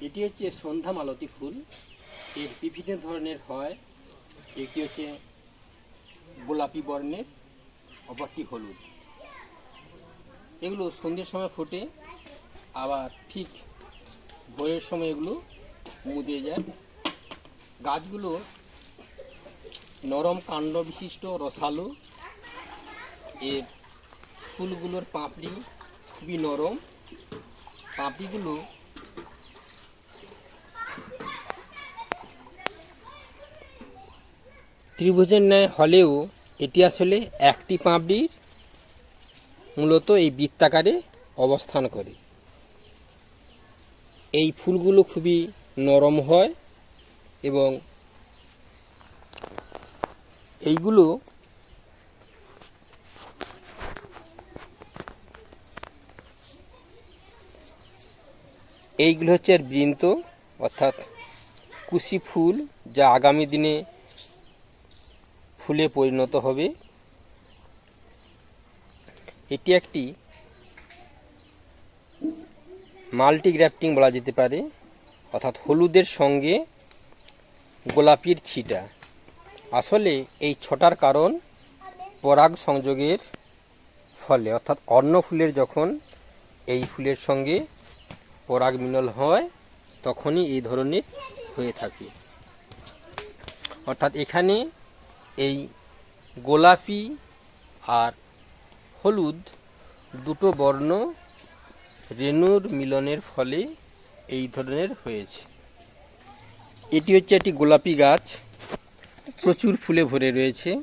এটি হচ্ছে সন্ধ্যা মালতী ফুল। এর বিভিন্ন ধরনের হয়। একটি হচ্ছে গোলাপি বর্ণের, অপরটি হলুদ। এগুলো সন্ধ্যের সময় ফোটে, আবার ঠিক ভোরের সময় এগুলো মুদে যায়। গাছগুলো নরম কাণ্ড বিশিষ্ট, রসালো। এর ফুলগুলোর পাপড়ি খুবই নরম। পাপড়িগুলো ত্রিভুজের ন্যায় হলেও এটি আসলে একটি পাঁপড়ির মূলত এই বৃত্তাকারে অবস্থান করে। এই ফুলগুলো খুবই নরম হয় এবং এইগুলো এইগুলো হচ্ছে এর বৃন্ত, অর্থাৎ কুশি ফুল যা আগামী দিনে ফুলে পরিণত হবে। এটি একটি মাল্টি গ্রাফটিং বলা যেতে পারে, অর্থাৎ হলুদের সঙ্গে গোলাপির ছিটা। আসলে এই ছটার কারণ পরাগ সংযোগের ফলে, অর্থাৎ অন্য ফুলের যখন এই ফুলের সঙ্গে পরাগ মিলন হয়, তখনই এই ধরনের হয়ে থাকে। অর্থাৎ এখানে এই গোলাপি আর হলুদ দুটো বর্ণ রেণুর মিলনের ফলে এই ধরনের হয়েছে। এটি হচ্ছে একটি গোলাপি গাছ। প্রচুর ফুলে ভরে রয়েছে।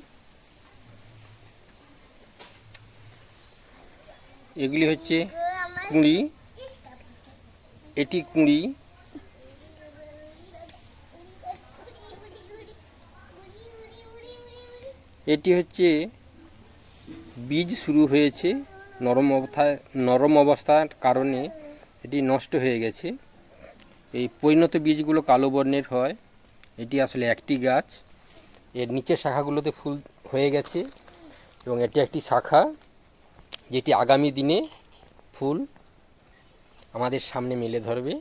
এগুলি হচ্ছে কুঁড়ি। এটি কুঁড়ি এটি হচ্ছে বীজ শুরু হয়েছে নরম অবস্থায় নরম অবস্থার কারণে এটি নষ্ট হয়ে গেছে। এই পরিণত বীজগুলো কালো বর্ণের হয়। এটি আসলে একটি গাছ। এর নিচের শাখাগুলোতে ফুল হয়ে গেছে এবং এটি একটি শাখা যেটি আগামী দিনে ফুল আমাদের সামনে মেলে ধরবে।